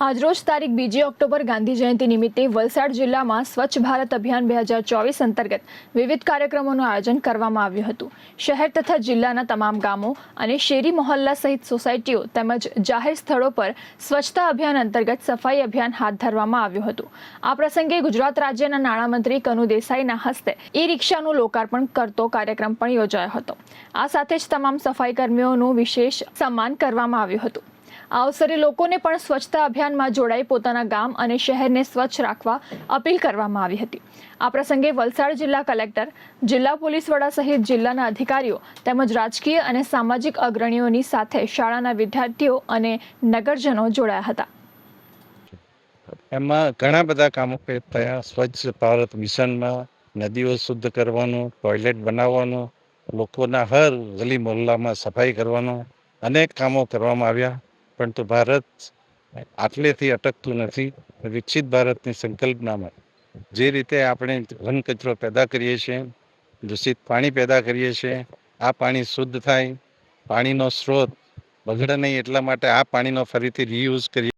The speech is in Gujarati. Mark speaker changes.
Speaker 1: આજરોજ તારીખ બીજી ઓક્ટોબર ગાંધી જયંતિ નિમિત્તે વલસાડ જિલ્લામાં સ્વચ્છ ભારત અભિયાન બે હજાર ચોવીસ અંતર્ગત વિવિધ કાર્યક્રમોનું આયોજન કરવામાં આવ્યું હતું. શહેર તથા જિલ્લાના તમામ ગામો અને શેરી મોહલ્લા સહિત સોસાયટીઓ તેમજ જાહેર સ્થળો પર સ્વચ્છતા અભિયાન અંતર્ગત સફાઈ અભિયાન હાથ ધરવામાં આવ્યું હતું. આ પ્રસંગે ગુજરાત રાજ્યના નાણામંત્રી કનુ દેસાઈના હસ્તે ઈ રિક્ષાનું લોકાર્પણ કરતો કાર્યક્રમ પણ યોજાયો હતો. આ સાથે જ તમામ સફાઈ કર્મીઓનું વિશેષ સન્માન કરવામાં આવ્યું હતું. આ અવસરે લોકોને પણ સ્વચ્છતા અભિયાનમાં જોડાઈ પોતાના ગામ અને શહેરને સ્વચ્છ રાખવા અપીલ કરવામાં આવી હતી. આ પ્રસંગે વલસાડ જિલ્લા કલેક્ટર, જિલ્લા પોલીસ વડા સહિત જિલ્લાના અધિકારીઓ તેમજ રાજકીય અને સામાજિક અગ્રણીઓની સાથે શાળાના વિદ્યાર્થીઓ અને નગરજનો જોડાયા હતા.
Speaker 2: એમાં ઘણા બધા કામો થયા. સ્વચ્છ ભારત મિશનમાં નદીઓ શુદ્ધ કરવાનું, ટોયલેટ બનાવવાનું, લોકોના હર ગલી મોહલ્લામાં સફાઈ કરવાનું અનેક કામો કરવામાં આવ્યા. પરંતુ ભારત આટલેથી અટકતું નથી. વિકસિત ભારતની સંકલ્પનામાં જે રીતે આપણે ઘન કચરો પેદા કરીએ છીએ, દૂષિત પાણી પેદા કરીએ છીએ, આ પાણી શુદ્ધ થાય, પાણીનો સ્ત્રોત બગડે નહીં એટલા માટે આ પાણીનો ફરીથી રીયુઝ કરીએ.